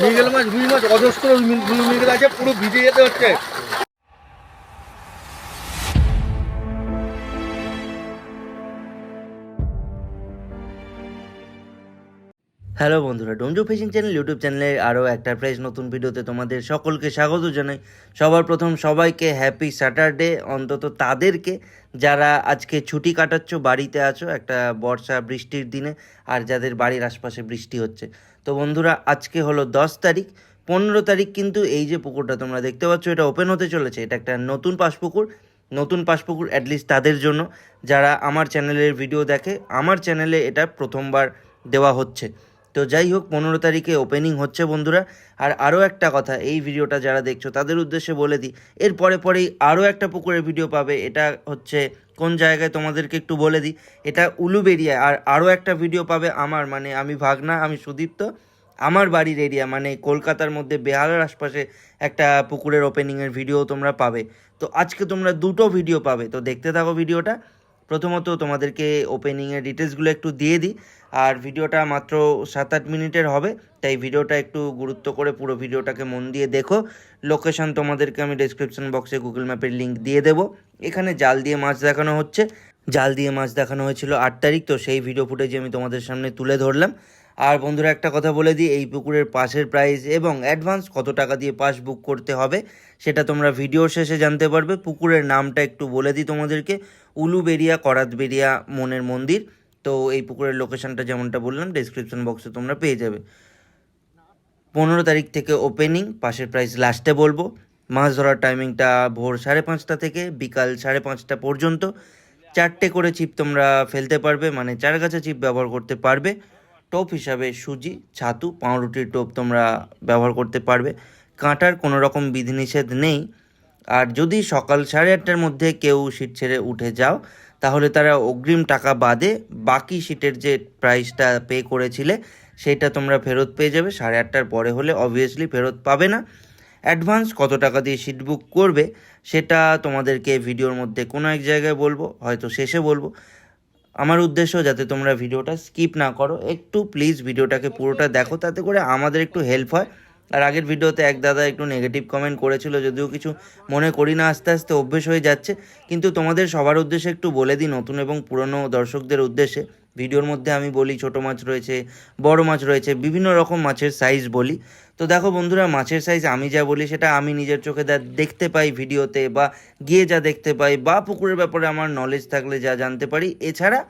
মৃগেল মাছ, রুই মাছ, অজস্র মৃগেল আছে, পুরো ভিজে যেতে হচ্ছে। হ্যালো বন্ধুরা, ডোমজো ফিশিং চ্যানেল ইউটিউব চ্যানেলে আরও একটা ফ্রেশ নতুন ভিডিওতে তোমাদের সকলকে স্বাগত জানাই। সবার প্রথম সবাইকে হ্যাপি স্যাটারডে অন্তত তাদেরকে। যারা আজকে ছুটি কাটাচ্ছ, বাড়িতে আছো, একটা বর্ষা বৃষ্টির দিনে, আর যাদের বাড়ির আশপাশে বৃষ্টি হচ্ছে। তো বন্ধুরা, আজকে হলো দশ তারিখ। পনেরো তারিখ কিন্তু এই যে পুকুরটা তোমরা দেখতে পাচ্ছ, এটা ওপেন হতে চলেছে। এটা একটা নতুন পাশ পুকুর নতুন পাশ পুকুর অ্যাটলিস্ট তাদের জন্য। যারা আমার চ্যানেলের ভিডিও দেখে, আমার চ্যানেলে এটা প্রথমবার দেওয়া হচ্ছে। তো যাই হোক, পনেরো তারিখে ওপেনিং হচ্ছে বন্ধুরা। আর আরও একটা কথা, এই ভিডিওটা যারা দেখছ, তাদের উদ্দেশ্যে বলে দিই, এর পরে পরেই আরও একটা পুকুরের ভিডিও পাবে। এটা হচ্ছে কোন জায়গায় তোমাদেরকে একটু বলে দিই, এটা উলুবেরিয়া আর আরও একটা ভিডিও পাবে আমার মানে আমি ভাগনা, আমি সুদীপ্ত। আমার বাড়ির এরিয়া মানে কলকাতার মধ্যে বেহালার আশপাশে একটা পুকুরের ওপেনিংয়ের ভিডিও তোমরা পাবে। তো আজকে তোমরা দুটো ভিডিও পাবে, তো দেখতে থাকো ভিডিওটা প্রথমত তোমাদেরকে ওপেনিংয়ের ডিটেলসগুলো একটু দিয়ে দিই। আর ভিডিওটা মাত্র সাত আট মিনিটের হবে, তাই ভিডিওটা একটু গুরুত্ব করে পুরো ভিডিওটাকে মন দিয়ে দেখো। লোকেশন তোমাদেরকে আমি ডেসক্রিপশন বক্সে গুগল ম্যাপের লিঙ্ক দিয়ে দেবো। এখানে জাল দিয়ে মাছ দেখানো হচ্ছে। জাল দিয়ে মাছ দেখানো হয়েছিল আট তারিখ, তো সেই ভিডিও ফুটেজ আমি তোমাদের সামনে তুলে ধরলাম। আর বন্ধুরা, একটা কথা বলে দিই, এই পুকুরের পাশের প্রাইস এবং অ্যাডভান্স কত টাকা দিয়ে পাস বুক করতে হবে, সেটা তোমরা ভিডিওর শেষে জানতে পারবে। পুকুরের নামটা একটু বলে দিই তোমাদেরকে। উলুবেরিয়া করাতবেরিয়া মনের মন্দির। তো এই পুকুরের লোকেশনটা যেমনটা বললাম ডেসক্রিপশন বক্সে তোমরা পেয়ে যাবে। পনেরো তারিখ থেকে ওপেনিং পাশের প্রাইস লাস্টে বলব। মাছ ধরার টাইমিংটা ভোর সাড়ে পাঁচটা থেকে বিকাল সাড়ে পাঁচটা পর্যন্ত। চারটে করে চিপ তোমরা ফেলতে পারবে মানে চার গাছা চিপ ব্যবহার করতে পারবে। টোপ হিসাবে সুজি, ছাতু, পাউরুটির টোপ তোমরা ব্যবহার করতে পারবে। কাঁটার কোনো রকম বিধিনিষেধ নেই। আর যদি সকাল সাড়ে আটটার মধ্যে কেউ সিট ছেড়ে উঠে যাও, তাহলে তারা অগ্রিম টাকা বাদে বাকি সিটের যে প্রাইসটা পে করেছিলে, সেটা তোমরা ফেরত পেয়ে যাবে। সাড়ে আটটার পরে হলে অবভিয়াসলি ফেরত পাবে না। অ্যাডভান্স কত টাকা দিয়ে সিট বুক করবে, সেটা তোমাদেরকে ভিডিওর মধ্যে কোনো এক জায়গায় বলব, হয়তো শেষে বলব। আমার উদ্দেশ্য যাতে তোমরা ভিডিওটা স্কিপ না করো, একটু প্লিজ ভিডিওটাকে পুরোটা দেখো, তাতে করে আমাদের একটু হেল্প হয়। আর আগের ভিডিওতে এক দাদা একটু নেগেটিভ কমেন্ট করেছিল, যদিও কিছু মনে করি না, আস্তে আস্তে অভ্যেস হয়ে যাচ্ছে। কিন্তু তোমাদের সবার উদ্দেশ্যে একটু বলে দিই, নতুন এবং পুরনো দর্শকদের উদ্দেশ্যে। ভিডিওর মধ্যে আমি বলি, ছোট মাছ রয়েছে, বড় মাছ রয়েছে, বিভিন্ন রকম মাছের সাইজ বলি। তো দেখো বন্ধুরা, মাছের সাইজ আমি যা বলি, সেটা আমি নিজের চোখে যা দেখতে পাই ভিডিওতে বা গিয়ে যা দেখতে পাই বা পুকুরের ব্যাপারে আমার নলেজ থাকলে যা জানতে পারি। এছাড়া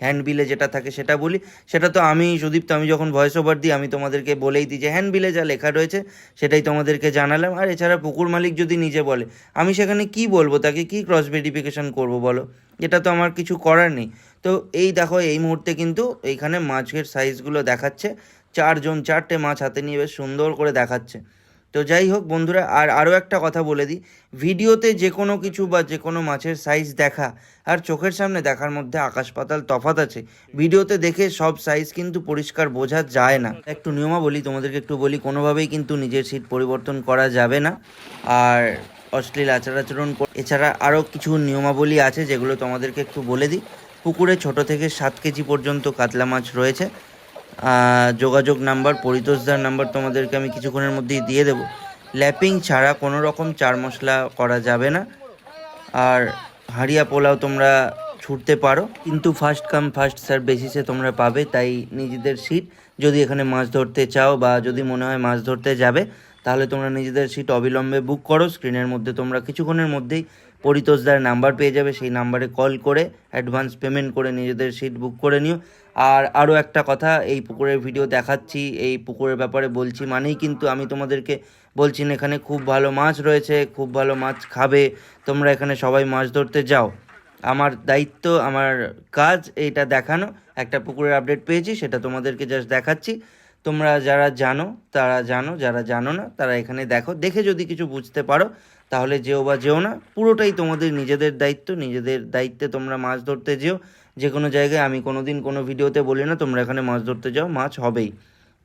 হ্যান্ডবিলে যেটা থাকে সেটা বলি। সেটা তো আমি, সুদীপ্ত, আমি যখন ভয়েস ওভার দিই, আমি তোমাদেরকে বলেই দিই যে, হ্যান্ডবিলে যা লেখা রয়েছে, সেটাই তোমাদেরকে জানালাম। আর এছাড়া পুকুর মালিক যদি নিজে বলে, আমি সেখানে কি বলব? তাকে কি ক্রস ভেরিফিকেশন করব বলো? এটা তো আমার কিছু করার নেই। তো এই দেখো, এই মুহূর্তে কিন্তু এইখানে মাছের সাইজগুলো দেখাচ্ছে। চারজন, চারটে মাছ হাতে নিয়ে বেশ সুন্দর করে দেখাচ্ছে। তো যাই হোক বন্ধুরা, আর আরও একটা কথা বলে দিই। ভিডিওতে যে কোনো কিছু বা যে কোনো মাছের সাইজ দেখা, আর চোখের সামনে দেখার মধ্যে আকাশ পাতাল তফাত আছে। ভিডিওতে দেখে সব সাইজ কিন্তু পরিষ্কার বোঝা যায় না। একটু নিয়মাবলী তোমাদেরকে একটু বলি, কোনোভাবেই কিন্তু নিজের সিট পরিবর্তন করা যাবে না। আর অশ্লীল আচার আচরণ এছাড়া আরও কিছু নিয়মাবলী আছে যেগুলো তোমাদেরকে একটু বলে দিই। পুকুরে ছোট থেকে সাত কেজি পর্যন্ত কাতলা মাছ রয়েছে। যোগাযোগ নাম্বার, পরিতোষদার নাম্বার তোমাদেরকে আমি কিছুক্ষণের মধ্যেই দিয়ে দেবো। ল্যাপিং ছাড়া কোনো রকম চার মশলা করা যাবে না। আর হাড়িয়া পোলাও তোমরা ছুটতে পারো। কিন্তু ফার্স্ট কাম ফার্স্ট সার্ভ বেসিসে তোমরা পাবে, তাই নিজেদের সিট যদি এখানে মাছ ধরতে চাও বা যদি মনে হয় মাছ ধরতে যাবে, তাহলে তোমরা নিজেদের সিট অবিলম্বে বুক করো। স্ক্রিনের মধ্যে তোমরা কিছুক্ষণের মধ্যেই পরিতোষদার নাম্বার পেয়ে যাবে, সেই নাম্বারে কল করে অ্যাডভান্স পেমেন্ট করে নিজেদের সিট বুক করে নিও। আর আরও একটা কথা, এই পুকুরের ভিডিও দেখাচ্ছি, এই পুকুরের ব্যাপারে বলছি মানেই কিন্তু আমি তোমাদেরকে বলছি না, এখানে খুব ভালো মাছ রয়েছে, খুব ভালো মাছ খাবে, তোমরা এখানে সবাই মাছ ধরতে যাও। আমার দায়িত্ব, আমার কাজ এইটা দেখানো, একটা পুকুরের আপডেট পেয়েছি, সেটা তোমাদেরকে জাস্ট দেখাচ্ছি। তোমরা যারা জানো, তারা জানো, যারা জানো না, তারা এখানে দেখো, দেখে যদি কিছু বুঝতে পারো তাহলে যেও বা যেও না, পুরোটাই তোমাদের নিজেদের দায়িত্ব, নিজেদের দায়িত্বে তোমরা মাছ ধরতে যেও। যে কোনো জায়গায় আমি কোনো দিন কোনো ভিডিওতে বলি না, তোমরা এখানে মাছ ধরতে যাও, মাছ হবেই।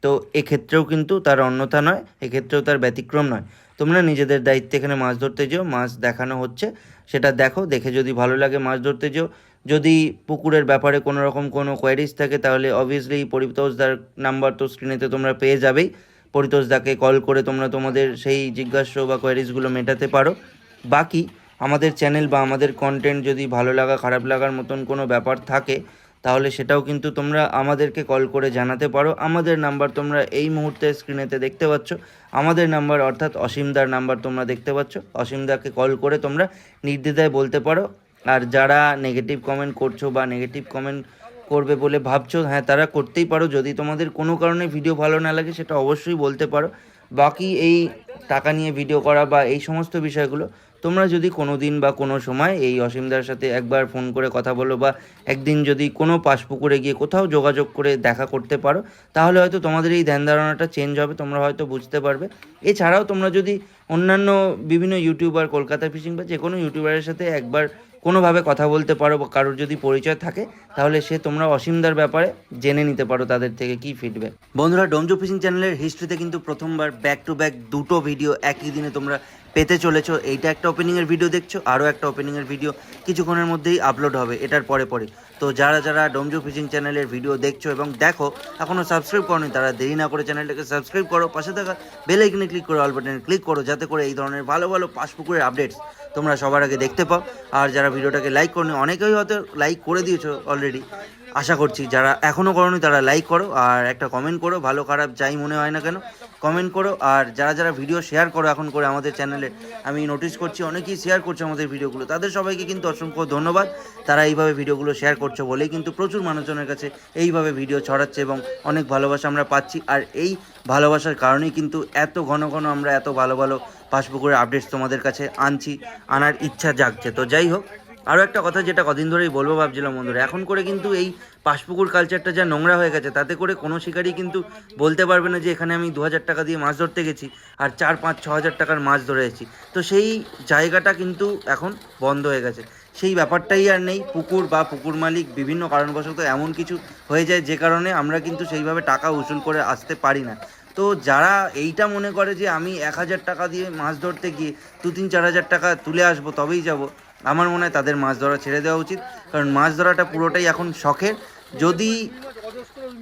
তো এক্ষেত্রেও কিন্তু তার অন্যথা নয়, এক্ষেত্রেও তার ব্যতিক্রম নয়। তোমরা নিজেদের দায়িত্বে এখানে মাছ ধরতে যেও, মাছ দেখানো হচ্ছে, সেটা দেখো, দেখে যদি ভালো লাগে মাছ ধরতে যেও। যদি পুকুরের ব্যাপারে কোনো রকম কোনো কোয়ারিজ থাকে, তাহলে অবভিয়াসলি পরিতোষদার নাম্বার তো স্ক্রিনেতে তোমরা পেয়ে যাবেই। পরিতোষদাকে কল করে তোমরা তোমাদের সেই জিজ্ঞাস্য বা কোয়ারিজগুলো মেটাতে পারো। বাকি, আমাদের চ্যানেল বা আমাদের কন্টেন্ট যদি ভালো লাগা, খারাপ লাগার মতন কোনো ব্যাপার থাকে, তাহলে সেটাও কিন্তু তোমরা আমাদেরকে কল করে জানাতে পারো। আমাদের নাম্বার তোমরা এই মুহূর্তে স্ক্রিনেতে দেখতে পাচ্ছ। আমাদের নাম্বার অর্থাৎ অসীমদার নাম্বার তোমরা দেখতে পাচ্ছ। অসীমদাকে কল করে তোমরা নির্দ্বিধায় বলতে পারো। আর যারা নেগেটিভ কমেন্ট করছ বা নেগেটিভ কমেন্ট করবে বলে ভাবছ? হ্যাঁ তারা করতেই পারো। যদি তোমাদের কোনো কারণে ভিডিও ভালো না লাগে, সেটা অবশ্যই বলতে পারো। বাকি এই টাকা নিয়ে ভিডিও করা বা এই সমস্ত বিষয়গুলো, তোমরা যদি কোনো দিন বা কোনো সময় এই অসীমদার সাথে একবার ফোন করে কথা বলো বা একদিন যদি কোনো পাশপুকুরে গিয়ে কোথাও যোগাযোগ করে দেখা করতে পারো, তাহলে হয়তো তোমাদের এই ধ্যান ধারণাটা চেঞ্জ হবে, তোমরা হয়তো বুঝতে পারবে। এছাড়াও তোমরা যদি অন্যান্য বিভিন্ন ইউটিউবার কলকাতা ফিশিং বা যে কোনো ইউটিউবারের সাথে একবার কোনোভাবে কথা বলতে পারো বা কারোর যদি পরিচয় থাকে, তাহলে সে তোমরা অসীমদার ব্যাপারে জেনে নিতে পারো তাদের থেকে কি ফিডব্যাক বন্ধুরা ডোমজো ফিশিং চ্যানেলের হিস্ট্রিতে কিন্তু প্রথমবার ব্যাক টু ব্যাক দুটো ভিডিও একই দিনে তোমরা পেতে চলেছো। এইটা একটা ওপেনিংয়ের ভিডিও দেখছ, আরও একটা ওপেনিংয়ের ভিডিও কিছুক্ষণের মধ্যেই আপলোড হবে, এটার পরে পরে। তো যারা যারা ডোমজু ফিশিং চ্যানেলের ভিডিও দেখছ এবং দেখো এখনও সাবস্ক্রাইব করনি, তারা দেরি না করে চ্যানেলটাকে সাবস্ক্রাইব করো, পাশে থাকা বেল আইকনে ক্লিক করে অল বাটনে ক্লিক করো, যাতে করে এই ধরনের ভালো ভালো পাসপুকুরের আপডেটস তোমরা সবার আগে দেখতে পাও। আর যারা ভিডিওটাকে লাইক করনি, অনেকেই হয়তো লাইক করে দিয়েছ অলরেডি আশা করছি যারা এখনও করোনি তারা লাইক করো আর একটা কমেন্ট করো, ভালো খারাপ যাই মনে হয় না কেন কমেন্ট করো আর যারা যারা ভিডিও শেয়ার করো এখন করে আমাদের চ্যানেলে আমি নোটিস করছি, অনেকেই শেয়ার করছে আমাদের ভিডিওগুলো তাদের সবাইকে কিন্তু অসংখ্য ধন্যবাদ, তারা এইভাবে ভিডিওগুলো শেয়ার করছে বলেই কিন্তু প্রচুর মানুষজনের কাছে এইভাবে ভিডিও ছড়াচ্ছে এবং অনেক ভালোবাসা আমরা পাচ্ছি, আর এই ভালোবাসার কারণেই কিন্তু এত ঘন ঘন আমরা এত ভালো ভালো পাসবুকের আপডেটস তোমাদের কাছে আনছি, আনার ইচ্ছা জাগছে, তো যাই হোক আরও একটা কথা যেটা কদিন ধরেই বলব ভাবছিলাম বন্ধুরা, এখন করে কিন্তু এই পাশপুকুর কালচারটা যা নোংরা হয়ে গেছে, তাতে করে কোনো শিকারই কিন্তু বলতে পারবে না যে এখানে আমি দু হাজার টাকা দিয়ে মাছ ধরতে গেছি আর চার, পাঁচ, ছ হাজার টাকার মাছ ধরে এসেছি। তো সেই জায়গাটা কিন্তু এখন বন্ধ হয়ে গেছে। সেই ব্যাপারটাই আর নেই, পুকুর বা পুকুর মালিক বিভিন্ন কারণবশত এমন কিছু হয়ে যায় যে কারণে আমরা কিন্তু সেইভাবে টাকা উসুল করে আসতে পারি না। তো যারা এইটা মনে করে যে আমি এক হাজার টাকা দিয়ে মাছ ধরতে গিয়ে দু, তিন, চার হাজার টাকা তুলে আসব, তবেই যাব। আমার মনে হয় তাদের মাছ ধরা ছেড়ে দেওয়া উচিত। কারণ মাছ ধরাটা পুরোটাই এখন শখের। যদি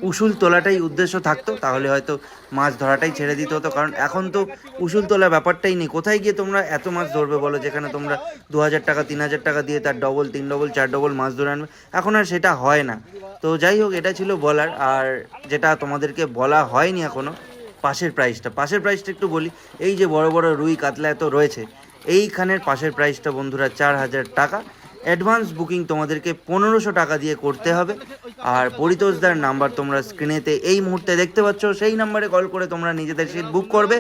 উসুল তোলাটাই উদ্দেশ্য থাকতো, তাহলে হয়তো মাছ ধরাটাই ছেড়ে দিতে হতো। কারণ এখন তো উসুল তোলা ব্যাপারটাই নেই। কোথায় গিয়ে তোমরা এত মাছ ধরবে বলো, যেখানে তোমরা দু হাজার টাকা, তিন হাজার টাকা দিয়ে তার ডবল তিন ডবল চার ডবল মাছ ধরে আনবে? এখন আর সেটা হয় না। তো যাই হোক, এটা ছিল বলার। আর যেটা তোমাদেরকে বলা হয়নি এখনও পাশের প্রাইসটা পাশের প্রাইসটা একটু বলি। এই যে বড় বড় রুই কাতলা এত রয়েছে। এইখানের পাশের প্রাইসটা বন্ধুরা চার হাজার টাকা। অ্যাডভান্স বুকিং তোমাদেরকে পনেরোশো টাকা দিয়ে করতে হবে। আর পরিতোষদার নাম্বার তোমরা স্ক্রিনেতে এই মুহূর্তে দেখতে পাচ্ছ, সেই নাম্বারে কল করে তোমরা নিজেদের সিট বুক করবে।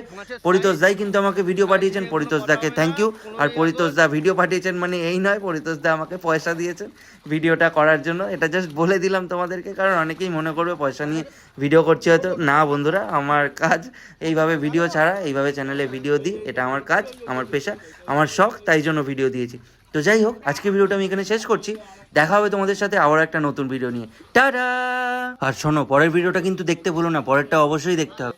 পরিতোষদাই কিন্তু আমাকে ভিডিও পাঠিয়েছেন পরিতোষদাকে থ্যাংক ইউ আর পরিতোষদা ভিডিও পাঠিয়েছেন মানে এই নয় পরিতোষদা আমাকে পয়সা দিয়েছেন ভিডিওটা করার জন্য। এটা জাস্ট বলে দিলাম তোমাদেরকে, কারণ অনেকেই মনে করবে পয়সা নিয়ে ভিডিও করছি হয়তো। না বন্ধুরা, আমার কাজ এইভাবে ভিডিও ছাড়া, এইভাবে চ্যানেলে ভিডিও দিই, এটা আমার কাজ, আমার পেশা, আমার শখ, তাই জন্য ভিডিও দিয়েছি। তো যাই হোক আজকে ভিডিওটা আমি এখানে শেষ করছি। দেখা হবে তোমাদের সাথে আবার একটা নতুন ভিডিও নিয়ে। টাটা! আর শোনো, পরের ভিডিওটা কিন্তু দেখতে ভুলো না, পরেরটা অবশ্যই দেখতে হবে।